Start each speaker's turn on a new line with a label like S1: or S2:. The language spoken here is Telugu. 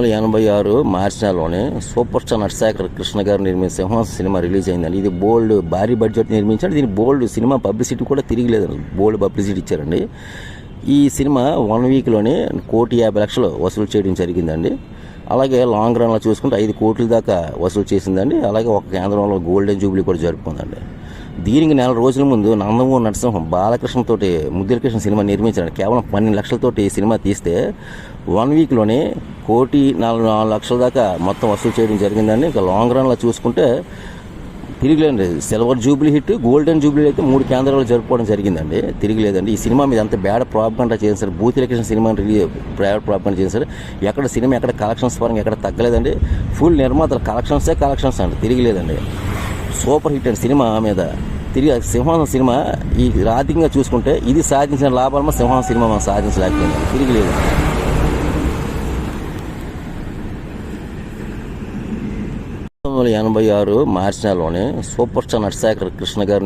S1: వందల ఎనభై ఆరు మార్చి నెలలోనే సూపర్ స్టార్ నటశేఖర్ కృష్ణ గారు నిర్మించిన సింహాసన సినిమా రిలీజ్ అయిందండి. ఇది బోల్డ్ భారీ బడ్జెట్ నిర్మించాడు దీని బోల్డ్ సినిమా పబ్లిసిటీ కూడా తిరిగి బోల్డ్ పబ్లిసిటీ ఇచ్చారండి. ఈ సినిమా వన్ వీక్లోనే కోటి యాభై లక్షలు వసూలు చేయడం జరిగిందండి. అలాగే లాంగ్ రన్లో చూసుకుంటే ఐదు కోట్ల దాకా వసూలు చేసిందండి. అలాగే ఒక కేంద్రంలో గోల్డెన్ జూబ్లీ కూడా జరుపుకుందండి. దీనికి నెల రోజుల ముందు నందమూరి నరసింహం బాలకృష్ణతోటి ముద్దులకృష్ణ సినిమా నిర్మించాడు కేవలం పన్నెండు లక్షలతోటి ఈ సినిమా తీస్తే వన్ వీక్లోనే కోటి నాలుగు నాలుగు లక్షల దాకా మొత్తం వసూలు చేయడం జరిగిందని ఇంకా లాంగ్ రన్లో చూసుకుంటే తిరిగిలేండి silver jubilee hit golden jubilee అయితే మూడు కేంద్రాలు జరుపుకోవడం జరిగిందండి. తిరిగి లేదండి ఈ సినిమా మీద అంత బ్యాడ్ ప్రాపకండా చేశారు భూతి సినిమా రిలీజ్ బ్యాడ్ ప్రాపకండా చేశారు ఎక్కడ సినిమా ఎక్కడ కలెక్షన్స్ పరంగా ఎక్కడ తగ్గలేదండి. ఫుల్ నిర్మాతల కలెక్షన్సే కలెక్షన్స్ అండి. తిరిగిలేదండి. సూపర్ హిట్ అండి సినిమా మీద. తిరిగి సింహాసనం సినిమా. ఈ ఆర్థికంగా చూసుకుంటే ఇది సాధించిన లాభాలు సింహాసనం సినిమా మనం సాధించలేకపోయింది తిరిగి లేదు వందల ఎనభై ఆరు మార్చి నెలలోనే సూపర్ స్టార్ నటశేఖర్ కృష్ణ గారు